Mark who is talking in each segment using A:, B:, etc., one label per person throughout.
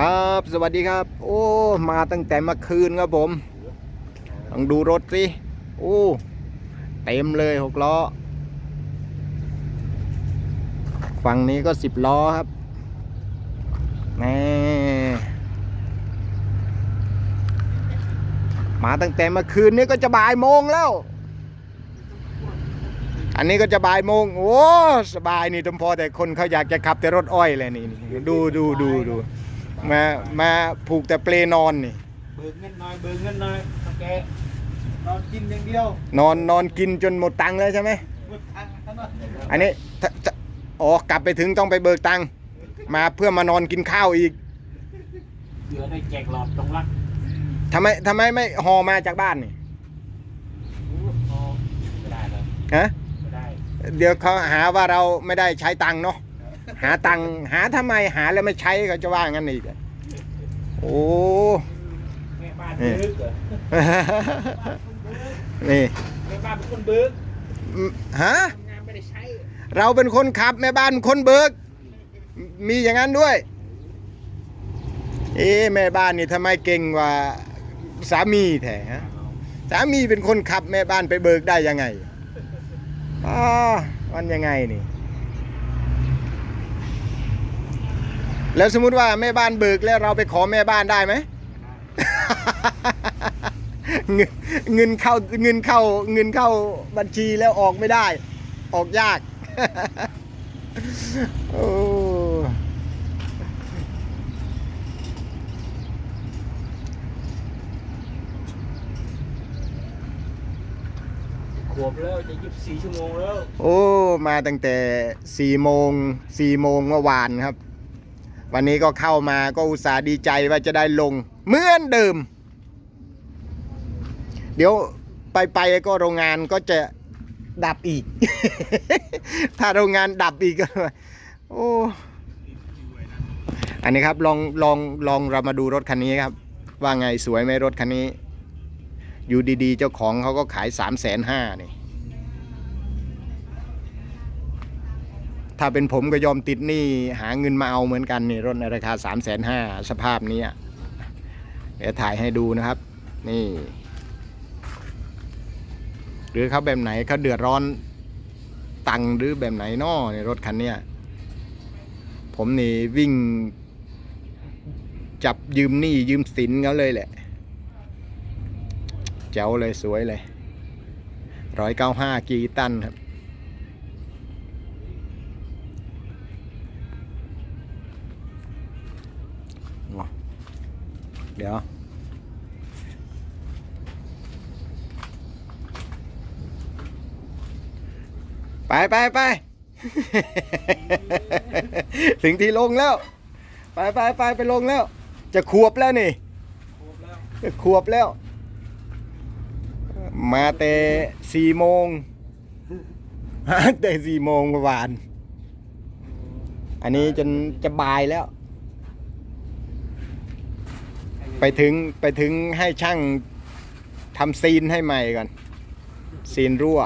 A: ครับสวัสดีครับ โอ้ มาตั้งแต่เมื่อคืนครับผมลองดูรถสิโอ้ เต็มเลยหกล้อ ฝั่งนี้ก็สิบล้อครับแน่มาตั้งแต่เมื่อคืนนี้ก็จะบ่ายโมงแล้ว อันนี้ก็จะบ่ายโมง โอ้สบายนี่ตมพอแต่คนเขาอยากจะขับแต่รถอ้อยเลยนี่ ดูดูดูดู มามาผูกแต่เปลนอนนี่
B: เบิกเงินหน่อยเบิกเงินหน่อยโอเคนอนกินอย่างเดียวน
A: อนนอนกินจนหมดตังค์เลยใช่ไหม
B: หมดทางทั้งนั้น
A: อันนี้ถ้าถ้าอ๋อกลับไปถึงต้องไปเบิกตังค์มาเพื่อมานอนกินข้าวอีก
B: เหลือได้แจกหลอดตรงรัก
A: ทำไมทำไมไม่ห่อมาจากบ้านนี่
B: พอไม่ได้เลย
A: ฮะ
B: ไม่ได้
A: เดี๋ยวเขาหาว่าเราไม่ได้ใช้ตังค์เนาะ หาตังค์หาทำไมหาแล้วไม่ใช้เขาจะว่างั้นอีกอะโอ้
B: แม่บ้านเบิกเหรอ
A: นี่
B: แม่บ้านเป็นคนเบิก
A: อืมฮะ
B: ทำงานไม่ได้ใช้
A: เราเป็นคนขับแม่บ้านคนเบิก มีอย่างนั้นด้วย เอ๊ะแม่บ้านนี่ทำไมเก่งกว่าสามีแท้ฮะสามีเป็นคนขับแม่บ้านไปเบิกได้ยังไงอ๋อมันยังไงนี่ แล้วสมมุติว่าแม่บ้านเบิกแล้วเราไปขอแม่บ้านได้ไหม เงินเงินเข้าเงินเข้าเงินเข้าบัญชีแล้วออกไม่ได้ ออกยากโอ้
B: ขวบแล้วจะยี่สิบสี่ชั่วโมงแล้ว
A: โอ้ มาตั้งแต่สี่โมงสี่โมงเมื่อวานครับ วันนี้ก็เข้ามาก็อุตส่าห์ดีใจว่าจะได้ลงเหมือนเดิม เดี๋ยวไปไปก็โรงงานก็จะดับอีก ถ้าโรงงานดับอีกก็โอ้อันนี้ครับลองลองลองเรามาดูรถคันนี้ครับ ว่าไงสวยไหมรถคันนี้ อยู่ดีๆ เจ้าของเขาก็ขายสามแสนห้านี่ ถ้าเป็นผมก็ยอมติดหนี้หาเงินมาเอาเหมือนกันนี่รถในราคา3ามแสนห้าสภาพนี้เดี๋ยวถ่ายให้ดูนะครับ นี่ หรือเขาแบบไหนเขาเดือดร้อนตังหรือแบบไหนนอในรถคันนี้ผมนี่วิ่ง จับยืมหนี้ยืมสินเขาเลยแหละเจ๋วเลยสวยเลยร้อยเก้าห้ากีตันครับ เดี๋ยว ไปไปไปถึงที่ลงแล้ว ไปไปไปไปลงแล้ว จะขวบแล้วนี่
B: ขวบแล้ว
A: จะขวบแล้ว มาแต่สี่โมงมาแต่สี่โมงเมื่อวานอันนี้จนจะบ่ายแล้ว ไปถึงไปถึงให้ช่างทำซีนให้ใหม่ก่อน ซีนรั่ว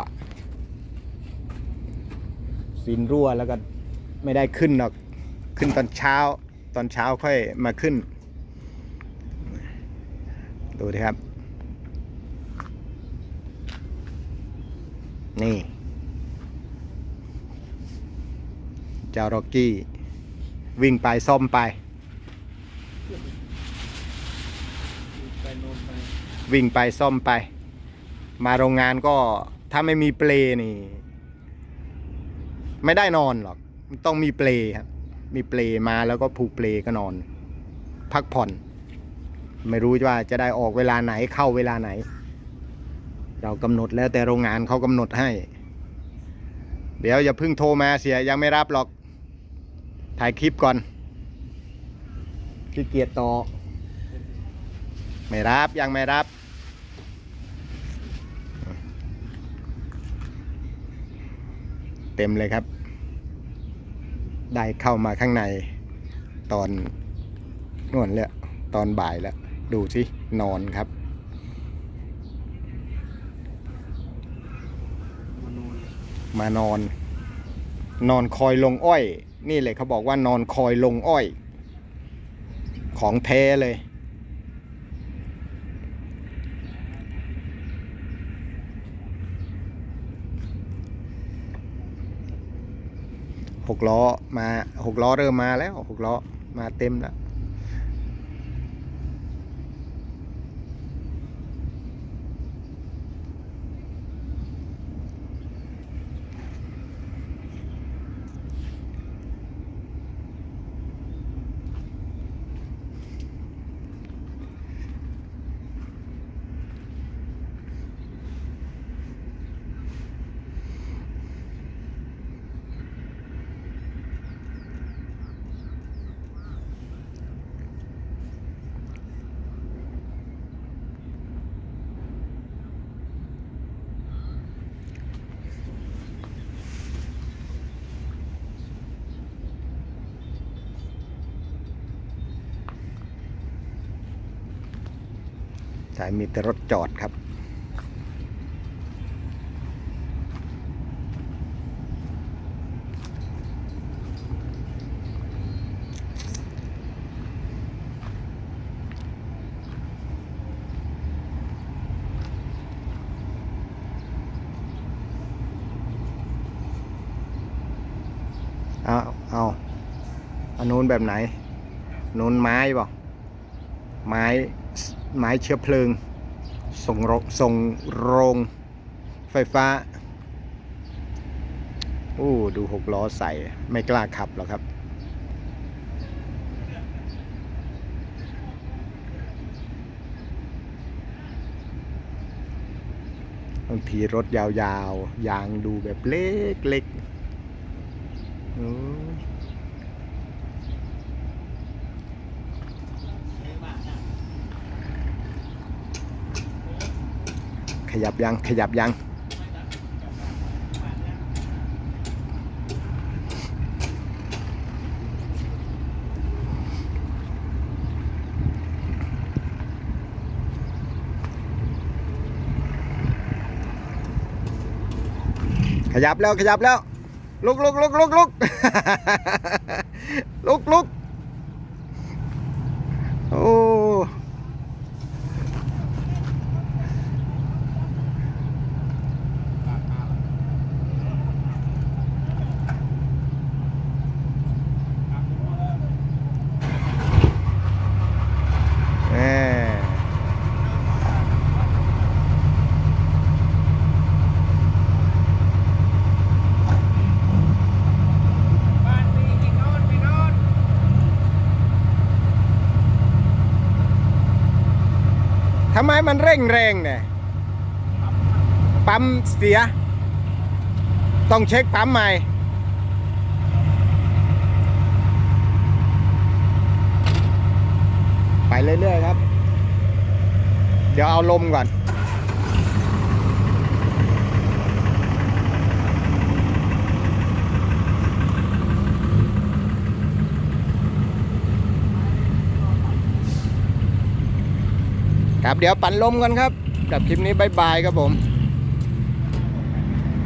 A: ซีนรั่วแล้วก็ไม่ได้ขึ้นหรอก ขึ้นตอนเช้า ตอนเช้าค่อยมาขึ้น ดูดิครับ นี่ เจ้าร็อกกี้ วิ่งไปซ่อมไป
B: ไปโน่นไป
A: วิ่งไปซ่อมไป มาโรงงานก็ถ้าไม่มีเปลนี่ ไม่ได้นอนหรอก ต้องมีเปลครับมีเปลมาแล้วก็ผูกเปลก็นอน พักผ่อน ไม่รู้ว่าจะได้ออกเวลาไหนเข้าเวลาไหน เรากำหนดแล้วแต่โรงงานเขากำหนดให้ เดี๋ยวอย่าเพิ่งโทรมาเสียยังไม่รับหรอก ถ่ายคลิปก่อนขี้เกียจต่อ ไม่รับยังไม่รับ เต็มเลยครับ ได้เข้ามาข้างในตอนนวนแล้วตอนบ่ายแล้ว ดูสิ นอนครับ
B: มานอน
A: มานอนนอนคอยลงอ้อย นี่เลยเขาบอกว่านอนคอยลงอ้อย ของแท้เลย หกล้อมาหกล้อเริ่มมาแล้วหกล้อมาเต็มแล้ว สายมีแต่รถจอดครับ เอาเอาอันนู้นแบบไหนนู้นไม้เปล่ไม้ ไม้เชื้อเพลิง ส่งโรส่งโรงไฟฟ้า โอ้ ดูหกล้อใส่ ไม่กล้าขับหรอกครับ บางทีรถยาวๆ ยางดูแบบเล็กๆ ยขยับยังขยับยังขยับแล้วขยับแล้ว ลุกลุกลุกลุกลุกลุกลุกโอ้แหม
B: บ้านมีกี่นอนไม่นอน
A: ทำไมมันเร่งแรงเนี่ย ปั๊มเสีย ต้องเช็คปั๊มใหม่ ไปเรื่อยๆครับ เดี๋ยวเอาลมก่อน ครับเดี๋ยวปั่นลมกันครับกับคลิปนี้บายบายครับผม